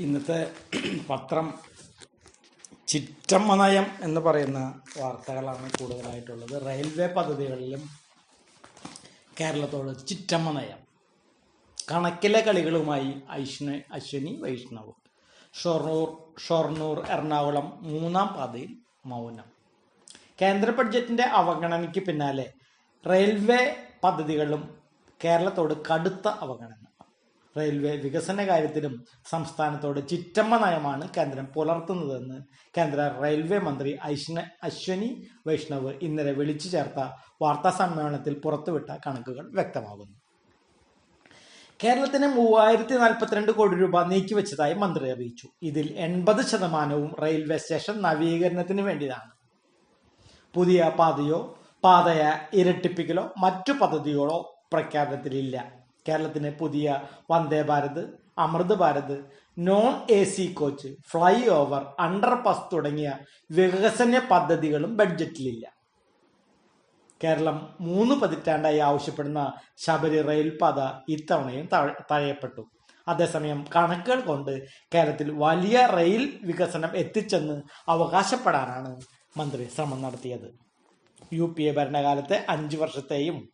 ഇന്നത്തെ പത്രം ചിറ്റമ്മനയം എന്ന് പറയുന്ന വാർത്തകളാണ് കൂടുതലായിട്ടുള്ളത്. റെയിൽവേ പദ്ധതികളിലും കേരളത്തോട് ചിറ്റമ്മനയം. കണക്കിലെ കളികളുമായി അശ്വിന് അശ്വിനി വൈഷ്ണവ്. ഷൊർണൂർ ഷൊർണൂർ എറണാകുളം മൂന്നാം പാതയിൽ മൗനം. കേന്ദ്ര ബഡ്ജറ്റിന്റെ അവഗണനയ്ക്ക് പിന്നാലെ റെയിൽവേ പദ്ധതികളും കേരളത്തോട് കടുത്ത അവഗണന. റെയിൽവേ വികസന കാര്യത്തിലും സംസ്ഥാനത്തോട് ചിറ്റമ്മ നയമാണ് കേന്ദ്രം പുലർത്തുന്നതെന്ന് കേന്ദ്ര റെയിൽവേ മന്ത്രി അശ്വന അശ്വനി വൈഷ്ണവ് ഇന്നലെ വിളിച്ചു ചേർത്ത വാർത്താ സമ്മേളനത്തിൽ പുറത്തുവിട്ട കണക്കുകൾ വ്യക്തമാകുന്നു. കേരളത്തിന് മൂവായിരത്തി നാൽപ്പത്തിരണ്ട് കോടി രൂപ നീക്കിവെച്ചതായി മന്ത്രി അറിയിച്ചു. ഇതിൽ എൺപത് ശതമാനവും റെയിൽവേ സ്റ്റേഷൻ നവീകരണത്തിന് വേണ്ടിയതാണ്. പുതിയ പാതയോ പാതയ ഇരട്ടിപ്പിക്കലോ മറ്റു പദ്ധതികളോ പ്രഖ്യാപനത്തിലില്ല. കേരളത്തിന് പുതിയ Vande Bharat Amrit Bharat non A C coach flyover underpass തുടങ്ങിയ വികസന പദ്ധതികളും ബഡ്ജറ്റിലില്ല കേരളം മൂന്ന് പതിറ്റാണ്ടായി ആവശ്യപ്പെടുന്ന ശബരി റെയിൽപാത ഇത്തവണയും തഴ- തഴയപ്പെട്ടു. അതേസമയം കണക്കുകൾ കൊണ്ട് കേരളത്തിൽ വലിയ റെയിൽ വികസനം എത്തിച്ചെന്ന് അവകാശപ്പെടാനാണ് മന്ത്രി ശ്രമം നടത്തിയത്. യു പി എ ഭരണകാലത്തെ അഞ്ച് വർഷത്തെയും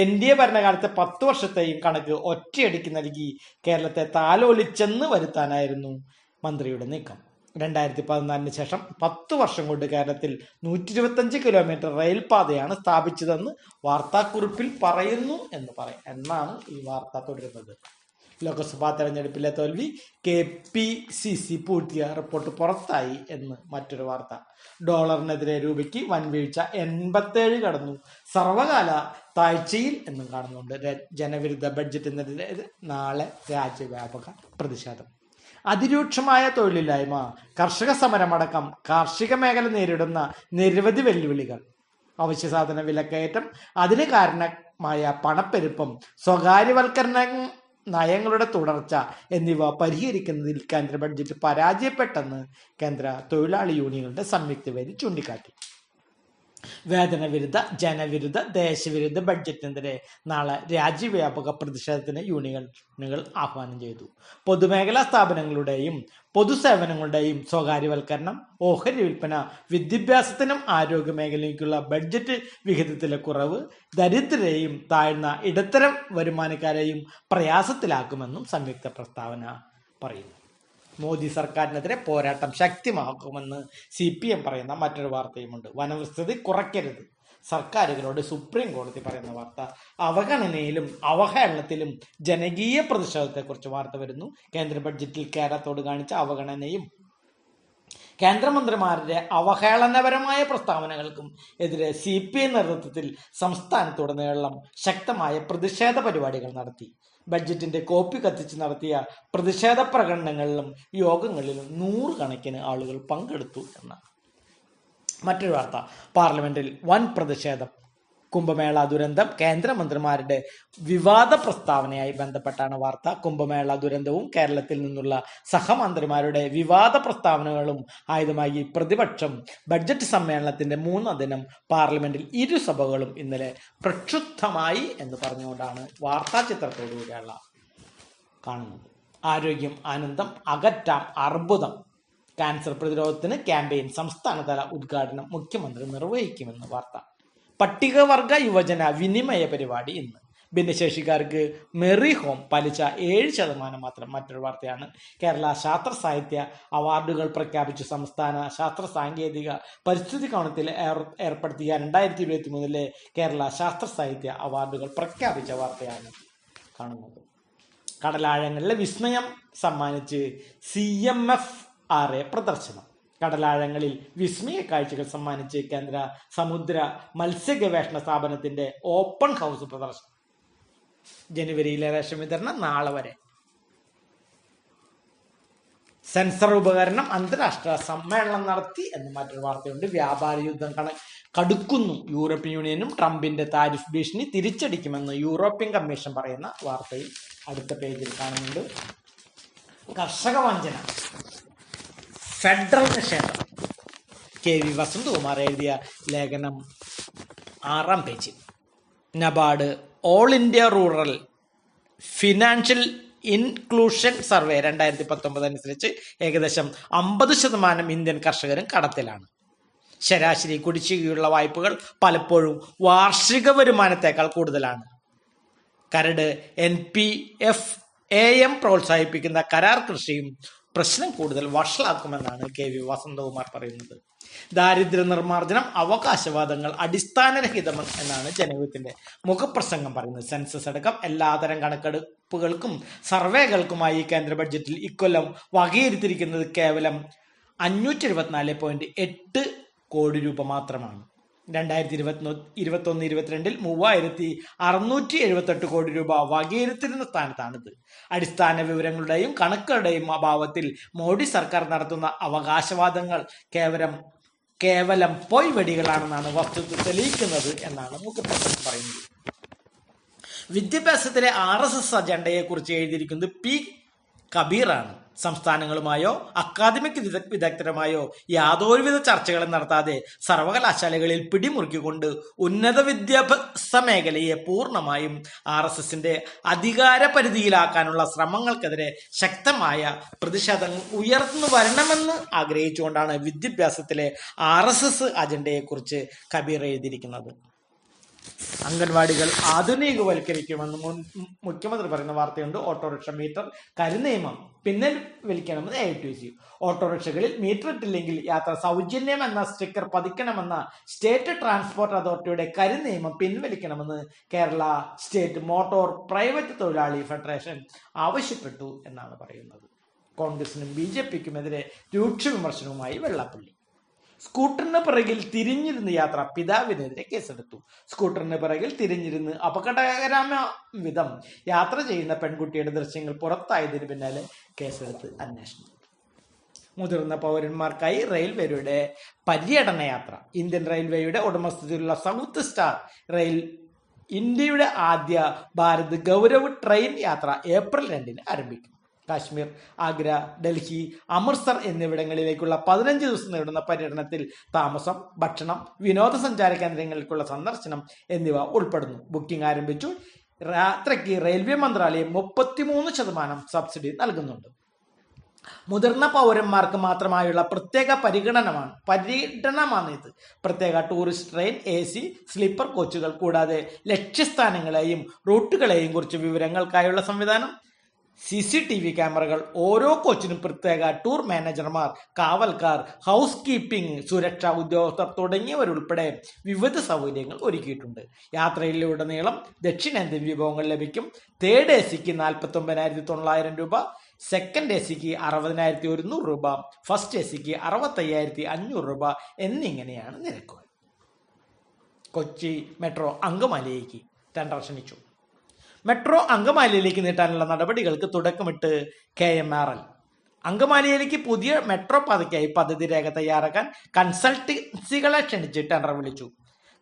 എൻ ഡി എ ഭരണകാലത്തെ പത്ത് വർഷത്തെയും കണക്ക് ഒറ്റയടിക്ക് നൽകി കേരളത്തെ താലോലിച്ചെന്ന് വരുത്താനായിരുന്നു മന്ത്രിയുടെ നീക്കം. രണ്ടായിരത്തി പതിനാലിന് ശേഷം പത്ത് വർഷം കൊണ്ട് കേരളത്തിൽ നൂറ്റി ഇരുപത്തഞ്ച് കിലോമീറ്റർ റെയിൽപാതയാണ് സ്ഥാപിച്ചതെന്ന് വാർത്താക്കുറിപ്പിൽ പറയുന്നു എന്ന് പറയും എന്നാണ് ഈ വാർത്ത തുടരുന്നത്. ലോക്സഭാ തെരഞ്ഞെടുപ്പിലെ തോൽവി കെ പി സി സി പൂട്ടിയ റിപ്പോർട്ട് പുറത്തായി എന്ന് മറ്റൊരു വാർത്ത. ഡോളറിനെതിരെ രൂപയ്ക്ക് വൻവീഴ്ച എൺപത്തേഴ് കടന്നു. സർവകാല താഴ്ചയിൽ എന്നും കാണുന്നുണ്ട്. ജനവിരുദ്ധ ബഡ്ജറ്റ് ബഡ്ജറ്റിനെതിരെ നാളെ രാജ്യവ്യാപക പ്രതിഷേധം. അതിരൂക്ഷമായ തൊഴിലില്ലായ്മ കർഷക സമരമടക്കം കാർഷിക മേഖല നേരിടുന്ന നിരവധി വെല്ലുവിളികൾ. അവശ്യ സാധന വിലക്കയറ്റം അതിന് കാരണമായ പണപ്പെരുപ്പം സ്വകാര്യവൽക്കരണ നയങ്ങളുടെ തുടർച്ച എന്നിവ പരിഹരിക്കുന്നതിൽ കേന്ദ്ര ബഡ്ജറ്റ് പരാജയപ്പെട്ടെന്ന് കേന്ദ്ര തൊഴിലാളി യൂണിയനുകളുടെ സംയുക്ത വേദി ചൂണ്ടിക്കാട്ടി. വേതന വിരുദ്ധ ജനവിരുദ്ധ ദേശവിരുദ്ധ ബഡ്ജറ്റിനെതിരെ നാളെ രാജ്യവ്യാപക പ്രതിഷേധത്തിന് യൂണിയനുകൾ ആഹ്വാനം ചെയ്തു. പൊതുമേഖലാ സ്ഥാപനങ്ങളുടെയും പൊതുസേവനങ്ങളുടെയും സ്വകാര്യവൽക്കരണം ഓഹരി വിൽപ്പന വിദ്യാഭ്യാസത്തിനും ആരോഗ്യ മേഖലയ്ക്കുള്ള ബഡ്ജറ്റ് വിഹിതത്തിലെ കുറവ് ദരിദ്രരെയും താഴ്ന്ന ഇടത്തരം വരുമാനക്കാരെയും പ്രയാസത്തിലാക്കുമെന്നും സംയുക്ത പ്രസ്താവന പറയുന്നു. മോദി സർക്കാരിനെതിരെ പോരാട്ടം ശക്തമാക്കുമെന്ന് സി പി എം പറയുന്ന മറ്റൊരു വാർത്തയുമുണ്ട്. വനവിസ്തൃതി കുറയ്ക്കരുത്. സർക്കാരുകളോട് സുപ്രീം കോടതി പറയുന്ന വാർത്ത അവഗണനയിലും അവഹേളനത്തിലും ജനകീയ പ്രതിഷേധത്തെക്കുറിച്ച് വാർത്ത വരുന്നു. കേന്ദ്ര ബഡ്ജറ്റിൽ കേരളത്തോട് കാണിച്ച അവഗണനയും കേന്ദ്രമന്ത്രിമാരുടെ അവഹേളനപരമായ പ്രസ്താവനകൾക്കും എതിരെ സി പി ഐ നേതൃത്വത്തിൽ സംസ്ഥാനത്തുടനീളം ശക്തമായ പ്രതിഷേധ പരിപാടികൾ നടത്തി. ബഡ്ജറ്റിന്റെ കോപ്പി കത്തിച്ച് നടത്തിയ പ്രതിഷേധ പ്രകടനങ്ങളിലും യോഗങ്ങളിലും നൂറുകണക്കിന് ആളുകൾ പങ്കെടുത്തു എന്നാണ്. മറ്റൊരു വാർത്ത പാർലമെന്റിൽ വൻ പ്രതിഷേധം. കുംഭമേള ദുരന്തം കേന്ദ്രമന്ത്രിമാരുടെ വിവാദ പ്രസ്താവനയായി ബന്ധപ്പെട്ടാണ് വാർത്ത. കുംഭമേള ദുരന്തവും കേരളത്തിൽ നിന്നുള്ള സഹമന്ത്രിമാരുടെ വിവാദ പ്രസ്താവനകളും ആയതുമായി പ്രതിപക്ഷം ബഡ്ജറ്റ് സമ്മേളനത്തിന്റെ മൂന്നാം ദിനം പാർലമെന്റിൽ ഇരുസഭകളും ഇന്നലെ പ്രക്ഷുബ്ധമായി എന്ന് പറഞ്ഞുകൊണ്ടാണ് വാർത്താ ചിത്രത്തോടുകൂടിയുള്ള കാണുന്നത്. ആരോഗ്യം ആനന്ദം അകറ്റാം അർബുദം. ക്യാൻസർ പ്രതിരോധത്തിന് ക്യാമ്പയിൻ സംസ്ഥാനതല ഉദ്ഘാടനം മുഖ്യമന്ത്രി നിർവഹിക്കുമെന്ന് വാർത്ത. പട്ടികവർഗ യുവജന വിനിമയ പരിപാടി ഇന്ന്. ഭിന്നശേഷിക്കാർക്ക് മെറി ഹോം പലിശ ഏഴ് ശതമാനം മാത്രം മറ്റൊരു വാർത്തയാണ്. കേരള ശാസ്ത്ര സാഹിത്യ അവാർഡുകൾ പ്രഖ്യാപിച്ചു. സംസ്ഥാന ശാസ്ത്ര സാങ്കേതിക പരിസ്ഥിതി കോണത്തിൽ ഏർ- ഏർപ്പെടുത്തിയ രണ്ടായിരത്തി ഇരുപത്തി മൂന്നിലെ കേരള ശാസ്ത്ര സാഹിത്യ അവാർഡുകൾ പ്രഖ്യാപിച്ച വാർത്തയാണ് കാണുന്നത്. കടലാഴങ്ങളിലെ വിസ്മയം സമ്മാനിച്ച് സി എം എഫ് എ പ്രദർശനം. കടലാഴങ്ങളിൽ വിസ്മയ കാഴ്ചകൾ സമ്മാനിച്ച് കേന്ദ്ര സമുദ്ര മത്സ്യ ഗവേഷണ സ്ഥാപനത്തിന്റെ ഓപ്പൺ ഹൗസ് പ്രദർശനം. ജനുവരിയിലെ റേഷൻ വിതരണം നാളെ വരെ. സെൻസർ ഉപകരണം അന്താരാഷ്ട്ര സമ്മേളനം നടത്തി എന്ന് മറ്റൊരു വാർത്തയുണ്ട്. വ്യാപാര യുദ്ധം കണ കടുക്കുന്നു. യൂറോപ്യൻ യൂണിയനും ട്രംപിന്റെ താരിഫ് ഭീഷണി തിരിച്ചടിക്കുമെന്ന് യൂറോപ്യൻ കമ്മീഷൻ പറയുന്ന വാർത്തയിൽ അടുത്ത പേജിൽ കാണുന്നുണ്ട്. കർഷക വഞ്ചന. ഫെഡറൽ നിഷേധം കെ വി വസന്തകുമാർ എഴുതിയ ലേഖനം ആറാം പേജിൽ NABARD all India rural financial inclusion survey രണ്ടായിരത്തി പത്തൊമ്പത് അനുസരിച്ച് ഏകദേശം അമ്പത് ശതമാനം ഇന്ത്യൻ കർഷകരും കടത്തിലാണ്. ശരാശരി കുടിശ്ശികയുള്ള വായ്പകൾ പലപ്പോഴും വാർഷിക വരുമാനത്തേക്കാൾ കൂടുതലാണ്. കരട് N P F A M പ്രോത്സാഹിപ്പിക്കുന്ന കരാർ കൃഷിയും പ്രശ്നം കൂടുതൽ വഷളാക്കുമെന്നാണ് കെ വി വസന്തകുമാർ പറയുന്നത്. ദാരിദ്ര്യ നിർമ്മാർജനം അവകാശവാദങ്ങൾ അടിസ്ഥാനരഹിതം എന്നാണ് ജനവിധത്തിന്റെ മുഖപ്രസംഗം പറയുന്നത്. സെൻസസ് അടക്കം എല്ലാതരം കണക്കെടുപ്പുകൾക്കും സർവേകൾക്കുമായി കേന്ദ്ര ബഡ്ജറ്റിൽ ഇക്കൊല്ലം വകയിരുത്തിയിരിക്കുന്നത് കേവലം അഞ്ഞൂറ്റി എഴുപത്തിനാല് പോയിന്റ് എട്ട് കോടി രൂപ മാത്രമാണ്. രണ്ടായിരത്തി ഇരുപത്തി ഇരുപത്തൊന്ന് ഇരുപത്തിരണ്ടിൽ മൂവായിരത്തി അറുന്നൂറ്റി എഴുപത്തെട്ട് കോടി രൂപ വകയിരുത്തിരുന്ന സ്ഥാനത്താണിത്. അടിസ്ഥാന വിവരങ്ങളുടെയും കണക്കുകളുടെയും അഭാവത്തിൽ മോഡി സർക്കാർ നടത്തുന്ന അവകാശവാദങ്ങൾ കേവലം കേവലം പൊയ്വടികളാണെന്നാണ് വസ്തുത തെളിയിക്കുന്നത് എന്നാണ് മുഖപ്രസംഗം പറയുന്നത്. വിദ്യാഭ്യാസത്തിലെ ആർ എസ് എസ് അജണ്ടയെക്കുറിച്ച് എഴുതിയിരിക്കുന്നത് പി കബീറാണ്. സംസ്ഥാനങ്ങളുമായോ അക്കാദമിക് വിദ- വിദഗ്ധരുമായോ യാതൊരുവിധ ചർച്ചകളും നടത്താതെ സർവകലാശാലകളിൽ പിടിമുറുക്കിക്കൊണ്ട് ഉന്നത വിദ്യാഭ്യാസ മേഖലയെ പൂർണമായും ആർ എസ് എസിന്റെ അധികാര പരിധിയിലാക്കാനുള്ള ശ്രമങ്ങൾക്കെതിരെ ശക്തമായ പ്രതിഷേധങ്ങൾ ഉയർന്നു വരണമെന്ന് ആഗ്രഹിച്ചുകൊണ്ടാണ് വിദ്യാഭ്യാസത്തിലെ ആർ എസ് എസ് അജണ്ടയെക്കുറിച്ച് കബീർ എഴുതിയിരിക്കുന്നത്. അംഗൻവാടികൾ ആധുനികവൽക്കരിക്കുമെന്ന് മുഖ്യമന്ത്രി പറയുന്ന വാർത്തയുണ്ട്. ഓട്ടോറിക്ഷ മീറ്റർ കരുനിയമം. പിൻവലിക്കണമെന്ന് എ ടി സി. ഓട്ടോറിക്ഷകളിൽ മീറ്റർ ഇട്ടില്ലെങ്കിൽ യാത്ര സൗജന്യം എന്ന സ്റ്റിക്കർ പതിക്കണമെന്ന സ്റ്റേറ്റ് ട്രാൻസ്പോർട്ട് അതോറിറ്റിയുടെ കരുനിയമം പിൻവലിക്കണമെന്ന് കേരള സ്റ്റേറ്റ് മോട്ടോർ പ്രൈവറ്റ് തൊഴിലാളി ഫെഡറേഷൻ ആവശ്യപ്പെട്ടു എന്നാണ് പറയുന്നത്. കോൺഗ്രസിനും ബി ജെ പിക്കുമെതിരെ രൂക്ഷ വിമർശനവുമായി വെള്ളാപ്പള്ളി. സ്കൂട്ടറിന് പിറകിൽ തിരിഞ്ഞിരുന്ന് യാത്ര പിതാവിനെതിരെ കേസെടുത്തു. സ്കൂട്ടറിന് പിറകിൽ തിരിഞ്ഞിരുന്ന് അപകടകരമ വിധം യാത്ര ചെയ്യുന്ന പെൺകുട്ടിയുടെ ദൃശ്യങ്ങൾ പുറത്തായതിന് പിന്നാലെ കേസെടുത്ത് അന്വേഷണം. മുതിർന്ന പൗരന്മാർക്കായി റെയിൽവേയുടെ പര്യടന യാത്ര. ഇന്ത്യൻ റെയിൽവേയുടെ ഉടമസ്ഥതയിലുള്ള സൗത്ത് സ്റ്റാർ റെയിൽ ഇന്ത്യയുടെ ആദ്യ ഭാരത് ഗൗരവ് ട്രെയിൻ യാത്ര ഏപ്രിൽ രണ്ടിന് ആരംഭിക്കും. കാശ്മീർ ആഗ്ര ഡൽഹി അമൃത്സർ എന്നിവിടങ്ങളിലേക്കുള്ള പതിനഞ്ച് ദിവസം നേടുന്ന പര്യടനത്തിൽ താമസം ഭക്ഷണം വിനോദസഞ്ചാര കേന്ദ്രങ്ങൾക്കുള്ള സന്ദർശനം എന്നിവ ഉൾപ്പെടുന്നു. ബുക്കിംഗ് ആരംഭിച്ചു. യാത്രയ്ക്ക് റെയിൽവേ മന്ത്രാലയം മുപ്പത്തിമൂന്ന് ശതമാനം സബ്സിഡി നൽകുന്നുണ്ട്. മുതിർന്ന പൗരന്മാർക്ക് മാത്രമായുള്ള പ്രത്യേക പരിഗണനമാണ് പര്യടനമാണ് ഇത് പ്രത്യേക tourist train A C sleeper കോച്ചുകൾ കൂടാതെ ലക്ഷ്യസ്ഥാനങ്ങളെയും റൂട്ടുകളെയും കുറിച്ച് വിവരങ്ങൾക്കായുള്ള സംവിധാനം സി സി ടി വി ക്യാമറകൾ ഓരോ കോച്ചിനും പ്രത്യേക ടൂർ മാനേജർമാർ കാവൽക്കാർ ഹൗസ് കീപ്പിംഗ് സുരക്ഷാ ഉദ്യോഗസ്ഥർ തുടങ്ങിയവരുൾപ്പെടെ വിവിധ സൗകര്യങ്ങൾ ഒരുക്കിയിട്ടുണ്ട്. യാത്രയിലുടനീളം ദക്ഷിണേന്ത്യൻ വിഭവങ്ങൾ ലഭിക്കും. തേർഡ് എ സിക്ക് നാൽപ്പത്തി ഒമ്പതിനായിരത്തി തൊള്ളായിരം രൂപ സെക്കൻഡ് എ സിക്ക് അറുപതിനായിരത്തി ഒരുന്നൂറ് രൂപ ഫസ്റ്റ് എ സിക്ക് അറുപത്തയ്യായിരത്തി അഞ്ഞൂറ് രൂപ എന്നിങ്ങനെയാണ് നിരക്കുകൾ. കൊച്ചി മെട്രോ അങ്കമാലിയേക്ക് ടെൻഡർ ക്ഷണിച്ചു മെട്രോ അങ്കമാലിയിലേക്ക് നീട്ടാനുള്ള നടപടികൾക്ക് തുടക്കമിട്ട് കെ എം ആർ എൽ. അങ്കമാലിയിലേക്ക് പുതിയ മെട്രോ പാതയ്ക്കായി പദ്ധതി രേഖ തയ്യാറാക്കാൻ കൺസൾട്ടൻസികളെ ക്ഷണിച്ച് ടെൻഡർ വിളിച്ചു.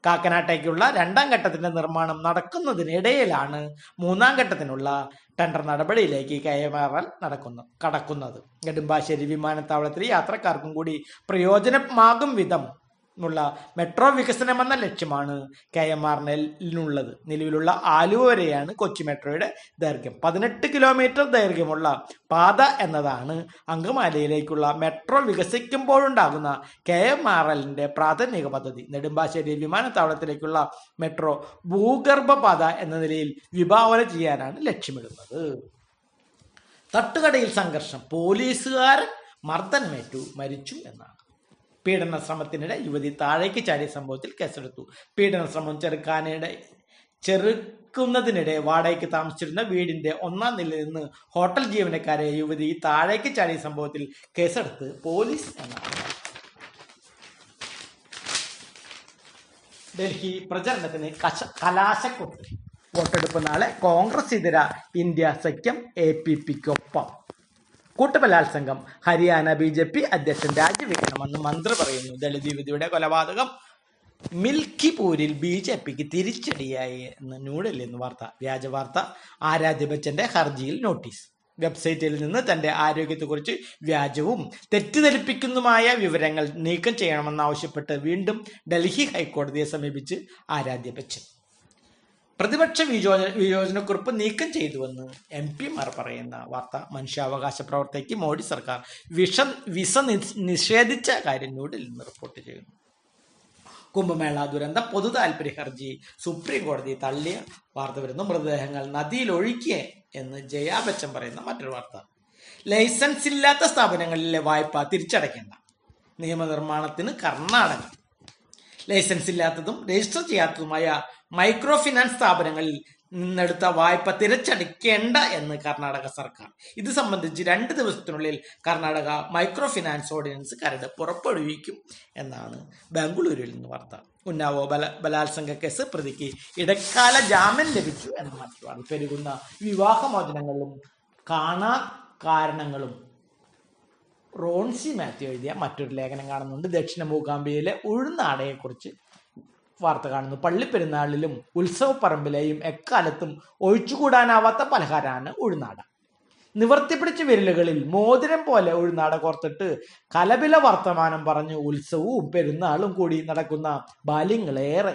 കാക്കനാട്ടേക്കുള്ള രണ്ടാം ഘട്ടത്തിന്റെ നിർമ്മാണം നടക്കുന്നതിനിടയിലാണ് മൂന്നാം ഘട്ടത്തിനുള്ള ടെൻഡർ നടപടിയിലേക്ക് കെ എം ആർ എൽ നടക്കുന്നു കടക്കുന്നത്. നെടുമ്പാശ്ശേരി വിമാനത്താവളത്തിൽ യാത്രക്കാർക്കും കൂടി പ്രയോജനമാകും വിധം ഉള്ള മെട്രോ വികസനമെന്ന ലക്ഷ്യമാണ് കെ എം ആർ എല്ലിനുള്ളത് നിലവിലുള്ള ആലുവ വരെയാണ് കൊച്ചി മെട്രോയുടെ ദൈർഘ്യം. പതിനെട്ട് കിലോമീറ്റർ ദൈർഘ്യമുള്ള പാത എന്നതാണ് അങ്കമാലിയിലേക്കുള്ള മെട്രോ വികസിക്കുമ്പോഴുണ്ടാകുന്ന കെ എം ആർ എല്ലിന്റെ പ്രാഥമിക പദ്ധതി. നെടുമ്പാശ്ശേരി വിമാനത്താവളത്തിലേക്കുള്ള മെട്രോ ഭൂഗർഭ പാത എന്ന നിലയിൽ വിഭാവന ചെയ്യാനാണ് ലക്ഷ്യമിടുന്നത്. തട്ടുകടയിൽ സംഘർഷം. പോലീസുകാരൻ മർദ്ദനമേറ്റു മരിച്ചു എന്നാണ്. പീഡന ശ്രമത്തിനിടെ യുവതി താഴേക്ക് ചാടിയ സംഭവത്തിൽ കേസെടുത്തു. പീഡന ശ്രമം ചെറുക്കാനിടെ ചെറുക്കുന്നതിനിടെ വാടകയ്ക്ക് താമസിച്ചിരുന്ന വീടിന്റെ ഒന്നാം നിലയിൽ നിന്ന് ഹോട്ടൽ ജീവനക്കാരെ യുവതി താഴേക്ക് ചാടിയ സംഭവത്തിൽ കേസെടുത്ത് പോലീസ് ഡൽഹി പ്രചരണത്തിന് കശ കലാശക്കൊട്ട് വോട്ടെടുപ്പ് നാളെ കോൺഗ്രസ് ഇതര ഇന്ത്യ സഖ്യം എ പി പിക്കൊപ്പം കൂട്ടബലാത്സംഗം. ഹരിയാന ബി ജെ പി അധ്യക്ഷൻ രാജിവെക്കണമെന്ന് മന്ത്രി പറയുന്നു. ദളിത് യുവതിയുടെ കൊലപാതകം മിൽക്കിപൂരിൽ ബി ജെ പിക്ക് തിരിച്ചടിയായി എന്ന് ന്യൂഡൽഹി എന്ന് വാർത്ത. വ്യാജ വാർത്ത. ആരാധ്യ ബച്ചന്റെ ഹർജിയിൽ നോട്ടീസ്. വെബ്സൈറ്റിൽ നിന്ന് തന്റെ ആരോഗ്യത്തെക്കുറിച്ച് വ്യാജവും തെറ്റിദ്ധരിപ്പിക്കുന്നതുമായ വിവരങ്ങൾ നീക്കം ചെയ്യണമെന്നാവശ്യപ്പെട്ട് വീണ്ടും ഡൽഹി ഹൈക്കോടതിയെ സമീപിച്ച് ആരാധ്യ ബച്ചൻ. പ്രതിപക്ഷ വിയോജന വിയോജനക്കുറിപ്പ് നീക്കം ചെയ്തുവെന്ന് എം പിമാർ പറയുന്ന വാർത്ത മനുഷ്യാവകാശ പ്രവർത്തകയ്ക്ക് മോഡി സർക്കാർ വിഷ വിസ നിഷേധിച്ച കാര്യം ന്യൂഡൽഹിയിൽ നിന്ന് റിപ്പോർട്ട് ചെയ്യുന്നു. കുംഭമേള ദുരന്ത പൊതു താൽപര്യ ഹർജി സുപ്രീം കോടതി തള്ളിയ വാർത്ത വരുന്നു. മൃതദേഹങ്ങൾ നദിയിൽ ഒഴുക്കിയ എന്ന് ജയാ ബച്ചൻ പറയുന്ന മറ്റൊരു വാർത്ത. ലൈസൻസ് ഇല്ലാത്ത സ്ഥാപനങ്ങളിലെ വായ്പ തിരിച്ചടയ്ക്കേണ്ട. നിയമനിർമ്മാണത്തിന് കർണാടക. ലൈസൻസ് ഇല്ലാത്തതും രജിസ്റ്റർ ചെയ്യാത്തതുമായ മൈക്രോ ഫിനാൻസ് സ്ഥാപനങ്ങളിൽ നിന്നെടുത്ത വായ്പ തിരിച്ചടയ്ക്കേണ്ട എന്ന് കർണാടക സർക്കാർ. ഇത് സംബന്ധിച്ച് രണ്ട് ദിവസത്തിനുള്ളിൽ കർണാടക മൈക്രോ ഫിനാൻസ് ഓർഡിനൻസ് കരട് പുറപ്പെടുവിക്കും എന്നാണ് ബാംഗ്ലൂരിൽ നിന്ന് വാർത്ത. ഉന്നാവോ ബല ബലാത്സംഗ കേസ് പ്രതിക്ക് ഇടക്കാല ജാമ്യം ലഭിച്ചു എന്ന മറ്റു വാർത്ത പെരുകുന്ന വിവാഹമോചനങ്ങളും കാണാ കാരണങ്ങളും റോൺസി മാത്യു എഴുതിയ മറ്റൊരു ലേഖനം കാണുന്നുണ്ട്. ദക്ഷിണ മൂകാംബിയയിലെ ഉഴുന്നാടയെക്കുറിച്ച് വാർത്ത കാണുന്നു. പള്ളിപ്പെരുന്നാളിലും ഉത്സവപ്പറമ്പിലെയും എക്കാലത്തും ഒഴിച്ചുകൂടാനാവാത്ത പലഹാരമാണ് ഉഴുന്നാട. നിവർത്തിപ്പിടിച്ച വിരലുകളിൽ മോതിരം പോലെ ഉഴുന്നാട കോർത്തിട്ട് കലബില വർത്തമാനം പറഞ്ഞ് ഉത്സവവും പെരുന്നാളും കൂടി നടക്കുന്ന ബാല്യങ്ങളേറെ.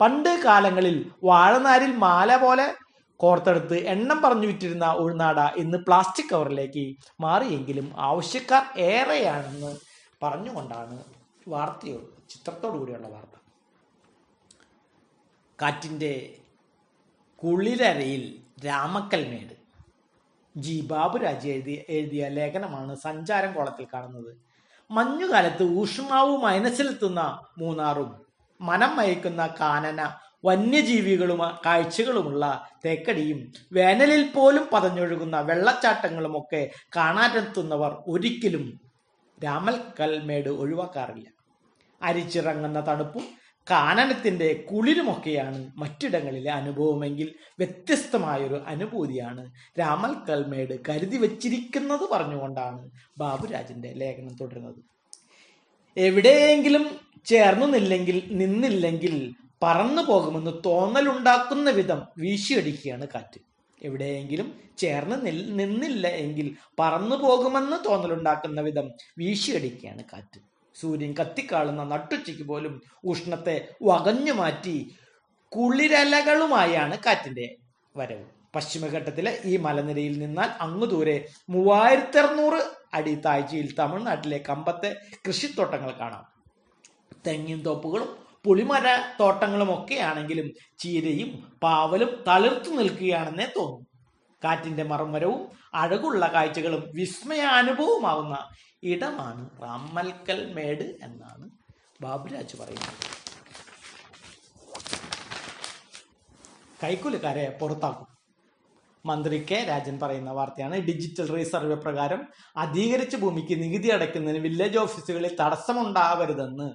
പണ്ട് കാലങ്ങളിൽ വാഴനാരിൽ മാല പോലെ കോർത്തെടുത്ത് എണ്ണം പറഞ്ഞു വിറ്റിരുന്ന ഉൾനാട ഇന്ന് പ്ലാസ്റ്റിക് കവറിലേക്ക് മാറിയെങ്കിലും ആവശ്യക്കാർ ഏറെയാണെന്ന് പറഞ്ഞുകൊണ്ടാണ് വാർത്തയോ ചിത്രത്തോടു കൂടിയുള്ള വാർത്ത. കാറ്റിന്റെ കുളിരരയിൽ രാമക്കൽമേട് ജി. ബാബുരാജ് എഴുതിയ എഴുതിയ ലേഖനമാണ് സഞ്ചാരം കോളത്തിൽ കാണുന്നത്. മഞ്ഞുകാലത്ത് ഊഷ്മാവ് മൈനസിലെത്തുന്ന മൂന്നാറും മനം മയക്കുന്ന കാനന വന്യജീവികളും കാഴ്ചകളുമുള്ള തേക്കടിയും വേനലിൽ പോലും പതഞ്ഞൊഴുകുന്ന വെള്ളച്ചാട്ടങ്ങളുമൊക്കെ കാണാനെത്തുന്നവർ ഒരിക്കലും രാമൽ കൽമേട് ഒഴിവാക്കാറില്ല. അരിച്ചിറങ്ങുന്ന തണുപ്പും കാനനത്തിന്റെ കുളിരുമൊക്കെയാണ് മറ്റിടങ്ങളിലെ അനുഭവമെങ്കിൽ വ്യത്യസ്തമായൊരു അനുഭൂതിയാണ് രാമൽ കൽമേട് കരുതി വച്ചിരിക്കുന്നത് പറഞ്ഞുകൊണ്ടാണ് ബാബുരാജിന്റെ ലേഖനം തുടരുന്നത്. എവിടെയെങ്കിലും ചേർന്നു നില്ലെങ്കിൽ നിന്നില്ലെങ്കിൽ പറന്നു പോകുമെന്ന് തോന്നലുണ്ടാക്കുന്ന വിധം വീശിയടിക്കുകയാണ് കാറ്റ്. എവിടെയെങ്കിലും ചേർന്ന് നിന്നില്ല എങ്കിൽ പറന്നു പോകുമെന്ന് തോന്നലുണ്ടാക്കുന്ന വിധം വീശിയടിക്കുകയാണ് കാറ്റ്. സൂര്യൻ കത്തിക്കാളുന്ന നട്ടുച്ചയ്ക്ക് പോലും ഉഷ്ണത്തെ വകഞ്ഞു മാറ്റി കുളിരലകളുമായാണ് കാറ്റിന്റെ വരവ്. പശ്ചിമഘട്ടത്തിലെ ഈ മലനിരയിൽ നിന്നാൽ അങ്ങു ദൂരെ മൂവായിരത്തി അറുന്നൂറ് അടി താഴ്ചയിൽ തമിഴ്നാട്ടിലെ കമ്പത്തെ കൃഷിത്തോട്ടങ്ങൾ കാണാം. തെങ്ങിൻ തോപ്പുകളും പുളിമര തോട്ടങ്ങളും ഒക്കെയാണെങ്കിലും ചീരയും പാവലും തളിർത്തു നിൽക്കുകയാണെന്നേ തോന്നും. കാറ്റിന്റെ മർമ്മരവും അഴകുള്ള കാഴ്ചകളും വിസ്മയാനുഭവമാവുന്ന ഇടമാണ് റാമൽക്കൽ മേട് എന്നാണ് ബാബുരാജ് പറയുന്നത്. കൈക്കൂലിക്കാരെ പുറത്താക്കും. മന്ത്രി കെ രാജൻ പറയുന്ന വാർത്തയാണ്. ഡിജിറ്റൽ റീസർവേ പ്രകാരം അധികരിച്ച ഭൂമിക്ക് നികുതി അടയ്ക്കുന്നതിന് വില്ലേജ് ഓഫീസുകളിൽ തടസ്സമുണ്ടാവരുതെന്ന്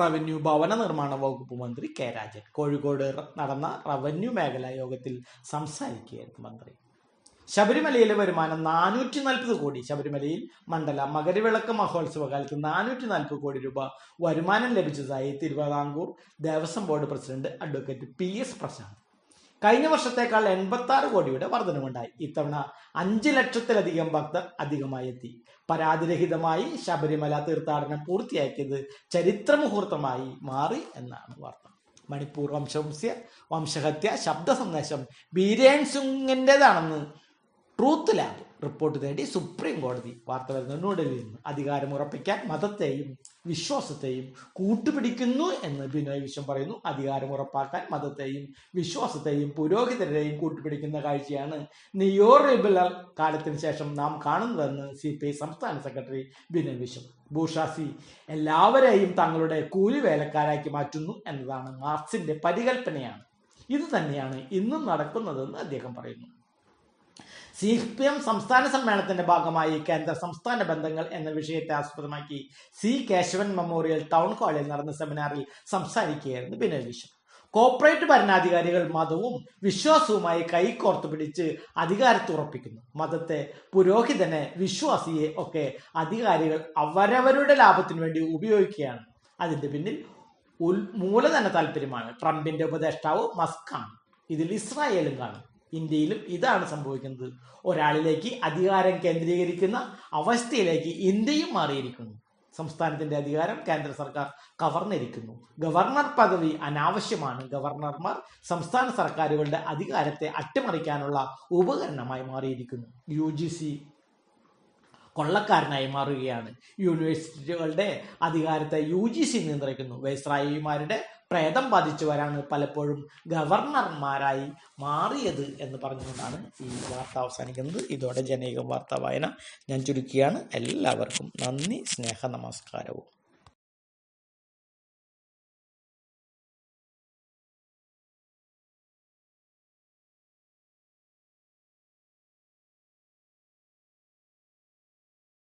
റവന്യൂ ഭവന നിർമ്മാണ വകുപ്പ് മന്ത്രി കെ രാജൻ. കോഴിക്കോട് നടന്ന റവന്യൂ മേഖലാ യോഗത്തിൽ സംസാരിക്കുകയായിരുന്നു മന്ത്രി. ശബരിമലയിലെ വരുമാനം നാനൂറ്റി നാൽപ്പത് കോടി. ശബരിമലയിൽ മണ്ഡല മകരവിളക്ക് മഹോത്സവ കാലത്ത് നാനൂറ്റി നാൽപ്പത് കോടി രൂപ വരുമാനം ലഭിച്ചതായി Thiruvithamkoor Devaswom board president advocate P S Prashanth. കഴിഞ്ഞ വർഷത്തേക്കാൾ എൺപത്തി ആറ് കോടിയുടെ വർധനമുണ്ടായി ഇത്തവണ അഞ്ച് ലക്ഷത്തിലധികം ഭക്തർ അധികമായി എത്തി. പരാതിരഹിതമായി ശബരിമല തീർത്ഥാടനം പൂർത്തിയാക്കിയത് ചരിത്രമുഹൂർത്തമായി മാറി എന്നാണ് വാർത്ത. മണിപ്പൂർ വംശവംശ്യ വംശഹത്യ ശബ്ദ സന്ദേശം ബീരേൻ സിംഗിന്റെതാണെന്ന് ട്രൂത്ത് ലാബ് റിപ്പോർട്ട് തേടി സുപ്രീം കോടതി വാർത്ത വരുന്ന ന്യൂഡൽഹിയിൽ നിന്ന് അധികാരം ഉറപ്പിക്കാൻ മതത്തെയും വിശ്വാസത്തെയും കൂട്ടുപിടിക്കുന്നു എന്ന് ബിനോയ് വിശ്വം പറയുന്നു. അധികാരം ഉറപ്പാക്കാൻ മതത്തെയും വിശ്വാസത്തെയും പുരോഹിതരെയും കൂട്ടുപിടിക്കുന്ന കാഴ്ചയാണ് നിയോ റിബലർ കാലത്തിന് ശേഷം നാം കാണുന്നതെന്ന് സി പി ഐ സംസ്ഥാന സെക്രട്ടറി ബിനോയ് വിശ്വം. ഭൂഷാസി എല്ലാവരെയും തങ്ങളുടെ കൂലി വേലക്കാരാക്കി മാറ്റുന്നു എന്നതാണ് മാർക്സിന്റെ പരികൽപ്പനയാണ്. ഇത് തന്നെയാണ് ഇന്നും നടക്കുന്നതെന്ന് അദ്ദേഹം പറയുന്നു. സി പി എം സംസ്ഥാന സമ്മേളനത്തിന്റെ ഭാഗമായി കേന്ദ്ര സംസ്ഥാന ബന്ധങ്ങൾ എന്ന വിഷയത്തെ ആസ്പദമാക്കി സി കേശവൻ മെമ്മോറിയൽ ടൗൺ ഹാളിൽ നടന്ന സെമിനാറിൽ സംസാരിക്കുകയായിരുന്നു ബിനോയ് വിശ്വം. കോർപ്പറേറ്റ് ഭരണാധികാരികൾ മതവും വിശ്വാസവുമായി കൈകോർത്ത് പിടിച്ച് അധികാരത്തെ ഉറപ്പിക്കുന്നു. മതത്തെ പുരോഹിതനെ വിശ്വാസിയെ ഒക്കെ അധികാരികൾ അവരവരുടെ ലാഭത്തിനു വേണ്ടി ഉപയോഗിക്കുകയാണ്. അതിന്റെ പിന്നിൽ ഉൽ മൂലധന താല്പര്യമാണ് ട്രംപിന്റെ ഉപദേഷ്ടാവ് മസ്കാണ്. ഇതിൽ ഇസ്രായേലും കാണും. ഇന്ത്യയിലും ഇതാണ് സംഭവിക്കുന്നത്. ഒരാളിലേക്ക് അധികാരം കേന്ദ്രീകരിക്കുന്ന അവസ്ഥയിലേക്ക് ഇന്ത്യയും മാറിയിരിക്കുന്നു. സംസ്ഥാനത്തിന്റെ അധികാരം കേന്ദ്ര സർക്കാർ കവർന്നിരിക്കുന്നു. ഗവർണർ പദവി അനാവശ്യമാണ്. ഗവർണർമാർ സംസ്ഥാന സർക്കാരുകളുടെ അധികാരത്തെ അട്ടിമറിക്കാനുള്ള ഉപകരണമായി മാറിയിരിക്കുന്നു. യു കൊള്ളക്കാരനായി മാറുകയാണ്. യൂണിവേഴ്സിറ്റികളുടെ അധികാരത്തെ യു ജി സി നിയന്ത്രിക്കുന്നു. വൈസ്രായിമാരുടെ പ്രേതം ബാധിച്ചവരാണ് പലപ്പോഴും ഗവർണർമാരായി മാറിയത് എന്ന് പറഞ്ഞുകൊണ്ടാണ് ഈ വാർത്ത അവസാനിക്കുന്നത്. ഇതോടെ ജനകീയ വാർത്താ വായന ഞാൻ ചുരുക്കിയാണ്. എല്ലാവർക്കും നന്ദി സ്നേഹ നമസ്കാരവും.